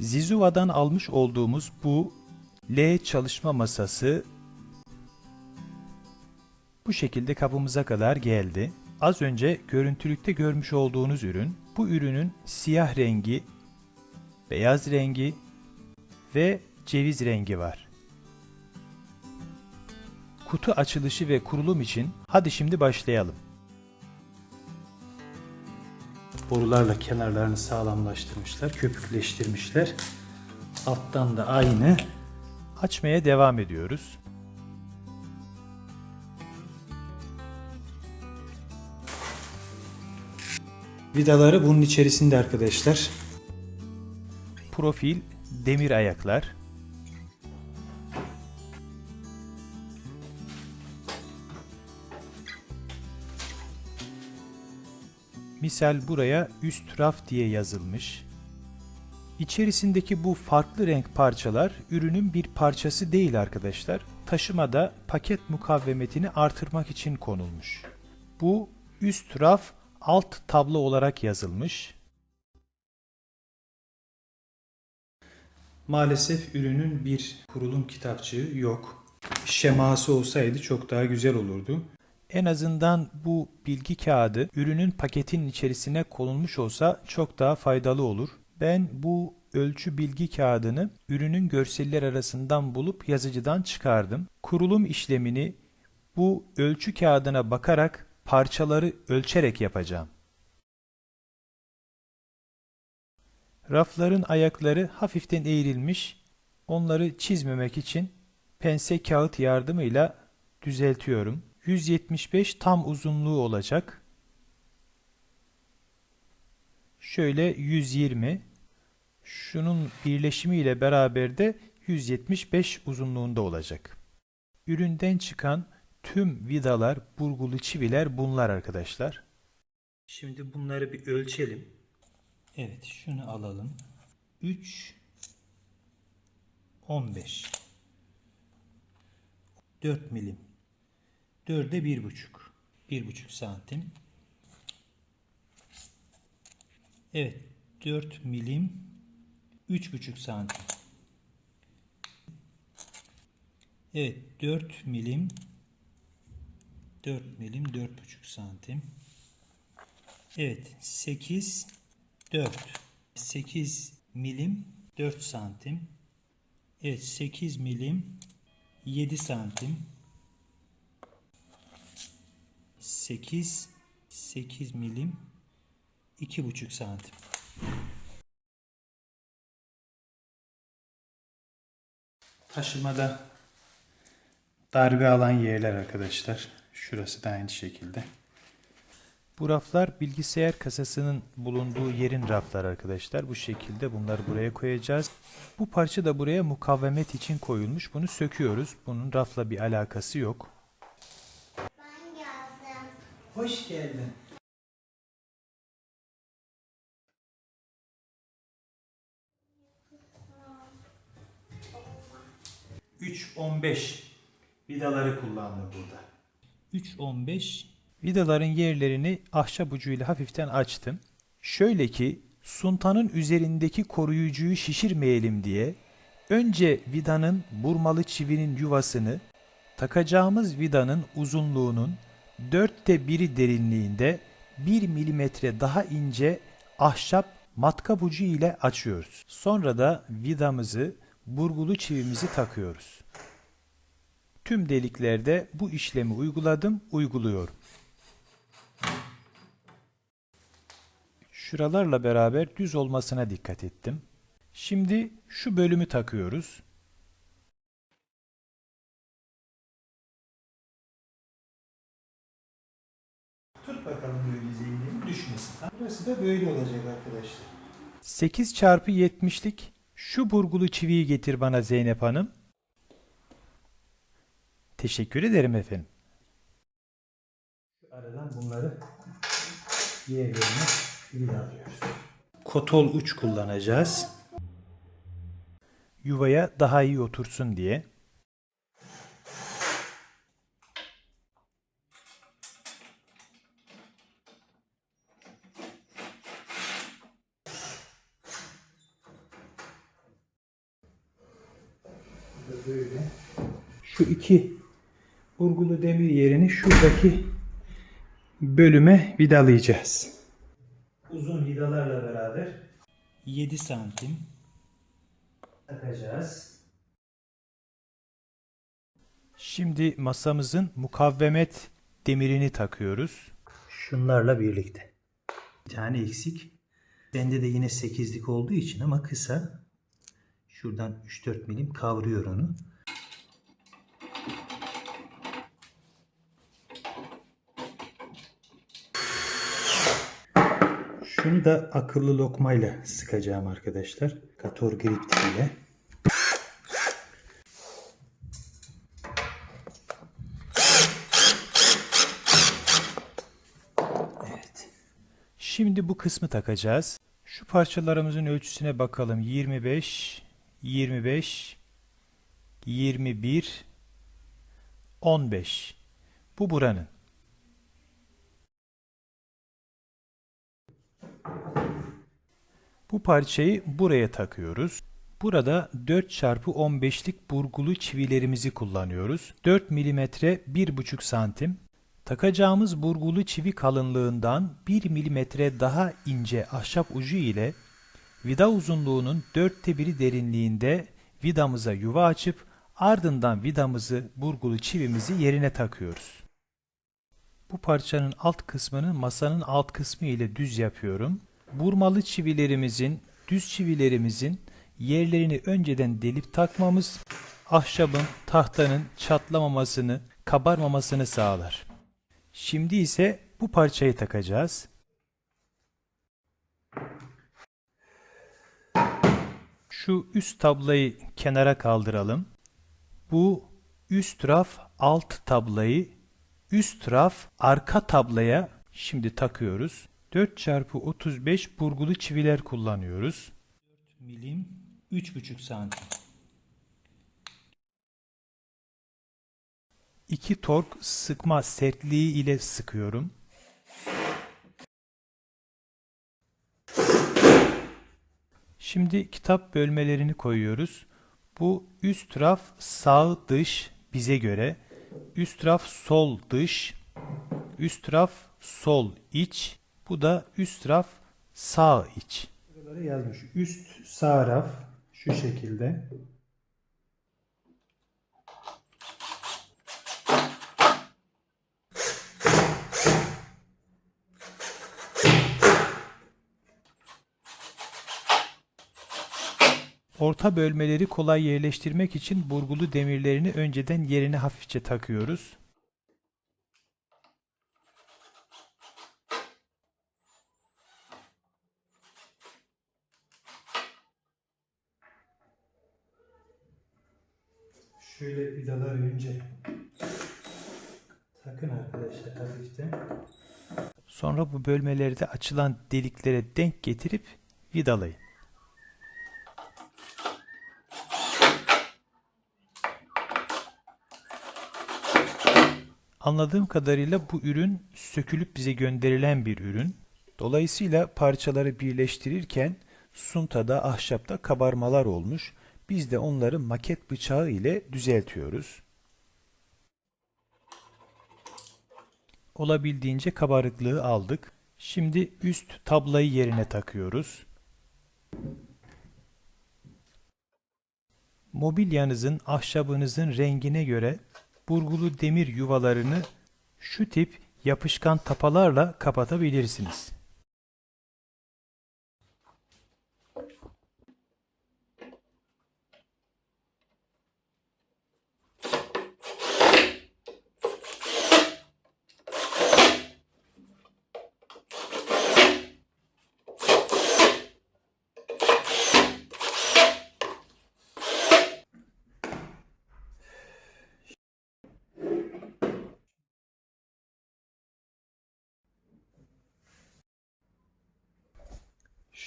Zizuva'dan almış olduğumuz bu L çalışma masası bu şekilde kapımıza kadar geldi. Az önce görüntülükte görmüş olduğunuz ürün, bu ürünün siyah rengi, beyaz rengi ve ceviz rengi var. Kutu açılışı ve kurulum için hadi şimdi başlayalım. Borularla kenarlarını sağlamlaştırmışlar, köpükleştirmişler. Alttan da aynı. Açmaya devam ediyoruz. Vidaları bunun içerisinde arkadaşlar. Profil demir ayaklar. Misal buraya üst raf diye yazılmış. İçerisindeki bu farklı renk parçalar ürünün bir parçası değil arkadaşlar. Taşımada paket mukavemetini artırmak için konulmuş. Bu üst raf alt tablo olarak yazılmış. Maalesef ürünün bir kurulum kitapçığı yok. Şeması olsaydı çok daha güzel olurdu. En azından bu bilgi kağıdı ürünün paketin içerisine konulmuş olsa çok daha faydalı olur. Ben bu ölçü bilgi kağıdını ürünün görseller arasından bulup yazıcıdan çıkardım. Kurulum işlemini bu ölçü kağıdına bakarak parçaları ölçerek yapacağım. Rafların ayakları hafiften eğrilmiş. Onları çizmemek için pense kağıt yardımıyla düzeltiyorum. 175 tam uzunluğu olacak. Şöyle 120. Şunun birleşimiyle beraber de 175 uzunluğunda olacak. Üründen çıkan tüm vidalar, burgulu çiviler bunlar arkadaşlar. Şimdi bunları bir ölçelim. Evet, şunu alalım. 3 15 4 milim 4'e 1,5 1,5 santim Evet 4 milim 3,5 santim Evet 4 milim 4 milim 4,5 santim Evet 8 4 8 milim 4 santim Evet 8 milim 7 santim 8 8 milim 2,5 santim Taşımada darbe alan yerler arkadaşlar. Şurası da aynı şekilde. Bu raflar bilgisayar kasasının bulunduğu yerin raflar arkadaşlar. Bu şekilde bunları buraya koyacağız. Bu parça da buraya mukavemet için koyulmuş. Bunu söküyoruz. Bunun rafla bir alakası yok. Hoş geldin. Üç on beş vidaları kullandım burada. 3.15 Vidaların yerlerini ahşap ucuyla hafiften açtım. Şöyle ki suntanın üzerindeki koruyucuyu şişirmeyelim diye önce vidanın burmalı çivinin yuvasını takacağımız vidanın uzunluğunun dörtte biri derinliğinde 1 milimetre daha ince ahşap matkap ucu ile açıyoruz. Sonra da vidamızı burgulu çivimizi takıyoruz. Tüm deliklerde bu işlemi uyguladım, uyguluyorum. Şuralarla beraber düz olmasına dikkat ettim. Şimdi şu bölümü takıyoruz. Bakalım zeynep düşmesin. Burası da böyle olacak arkadaşlar. 8 çarpı 70'lik şu burgulu çiviyi getir bana Zeynep Hanım. Teşekkür ederim efendim. Aradan bunları diğerlerine vidalıyoruz. Kotol uç kullanacağız. Yuvaya daha iyi otursun diye. Böyle. Şu iki burgulu demir yerini şuradaki bölüme vidalayacağız. Uzun vidalarla beraber 7 santim takacağız. Şimdi masamızın mukavvemet demirini takıyoruz. Şunlarla birlikte. Bir tane eksik. Bende de yine 8'lik olduğu için ama kısa. Şuradan 3-4 milim kavruyor onu. Şunu da akıllı lokmayla sıkacağım arkadaşlar. Kator grip ile. Evet. Şimdi bu kısmı takacağız. Şu parçalarımızın ölçüsüne bakalım. 25, 25, 21, 15. Bu buranın. Bu parçayı buraya takıyoruz. Burada 4 çarpı 15'lik burgulu çivilerimizi kullanıyoruz. 4 milimetre 1,5 santim. Takacağımız burgulu çivi kalınlığından 1 milimetre daha ince ahşap ucu ile vida uzunluğunun dörtte biri derinliğinde vidamıza yuva açıp ardından vidamızı burgulu çivimizi yerine takıyoruz. Bu parçanın alt kısmını masanın alt kısmı ile düz yapıyorum. Burmalı çivilerimizin, düz çivilerimizin yerlerini önceden delip takmamız ahşabın, tahtanın çatlamamasını, kabarmamasını sağlar. Şimdi ise bu parçayı takacağız. Şu üst tablayı kenara kaldıralım. Bu üst raf alt tablayı üst raf arka tablaya şimdi takıyoruz. 4 çarpı 35 burgulu çiviler kullanıyoruz. 4 milim 3,5 santim. 2 tork sıkma sertliği ile sıkıyorum. Şimdi kitap bölmelerini koyuyoruz. Bu üst raf sağ dış bize göre. Üst raf sol dış. Üst raf sol iç. Bu da üst raf sağ iç. Yazmış. Üst sağ raf şu şekilde. Orta bölmeleri kolay yerleştirmek için burgulu demirlerini önceden yerine hafifçe takıyoruz. Şöyle vidalar önce takın arkadaşlar hafiften. Sonra bu bölmeleri de açılan deliklere denk getirip vidalayın. Anladığım kadarıyla bu ürün sökülüp bize gönderilen bir ürün. Dolayısıyla parçaları birleştirirken suntada, ahşapta kabarmalar olmuş. Biz de onları maket bıçağı ile düzeltiyoruz. Olabildiğince kabarıklığı aldık. Şimdi üst tablayı yerine takıyoruz. Mobilyanızın, ahşabınızın rengine göre burgulu demir yuvalarını şu tip yapışkan tapalarla kapatabilirsiniz.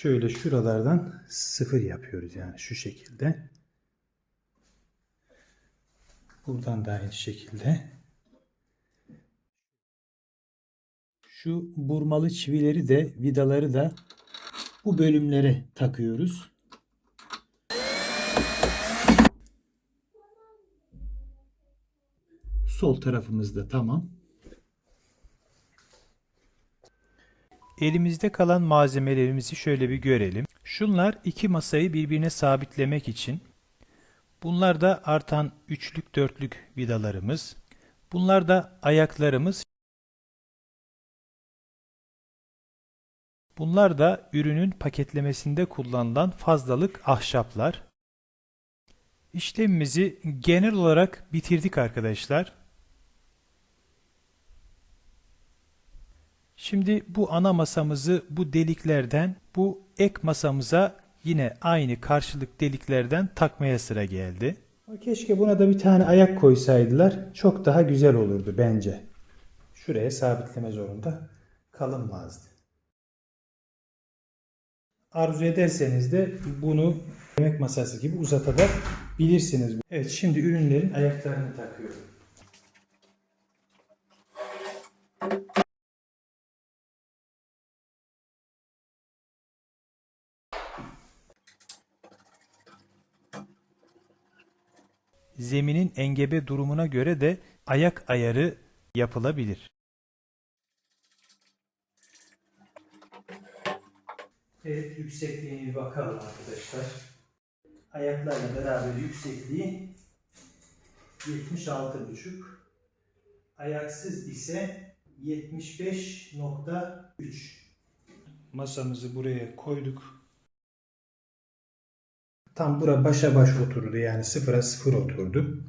Şöyle şuralardan sıfır yapıyoruz yani şu şekilde. Buradan da aynı şekilde. Şu burmalı çivileri de vidaları da bu bölümlere takıyoruz. Sol tarafımızda tamam. Elimizde kalan malzemelerimizi şöyle bir görelim. Şunlar iki masayı birbirine sabitlemek için. Bunlar da artan üçlük dörtlük vidalarımız. Bunlar da ayaklarımız. Bunlar da ürünün paketlemesinde kullanılan fazlalık ahşaplar. İşlemimizi genel olarak bitirdik arkadaşlar. Şimdi bu ana masamızı bu deliklerden bu ek masamıza yine aynı karşılık deliklerden takmaya sıra geldi. Keşke buna da bir tane ayak koysaydılar. Çok daha güzel olurdu bence. Şuraya sabitleme zorunda kalınmazdı. Arzu ederseniz de bunu yemek masası gibi uzatabilirsiniz. Evet şimdi ürünlerin ayaklarını takıyorum. Zeminin engebe durumuna göre de ayak ayarı yapılabilir. Evet yüksekliğine bir bakalım arkadaşlar. Ayaklarla beraber yüksekliği 76,5. Ayaksız ise 75.3. Masamızı buraya koyduk. Tam bura başa baş oturdu yani sıfıra sıfır oturdu.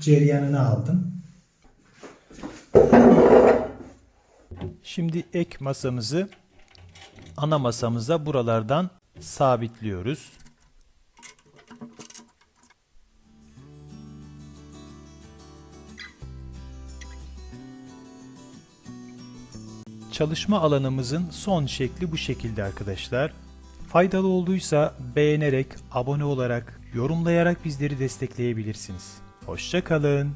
Ceryanını aldım. Şimdi ek masamızı ana masamıza buralardan sabitliyoruz. Çalışma alanımızın son şekli bu şekilde arkadaşlar. Faydalı olduysa beğenerek, abone olarak, yorumlayarak bizleri destekleyebilirsiniz. Hoşçakalın.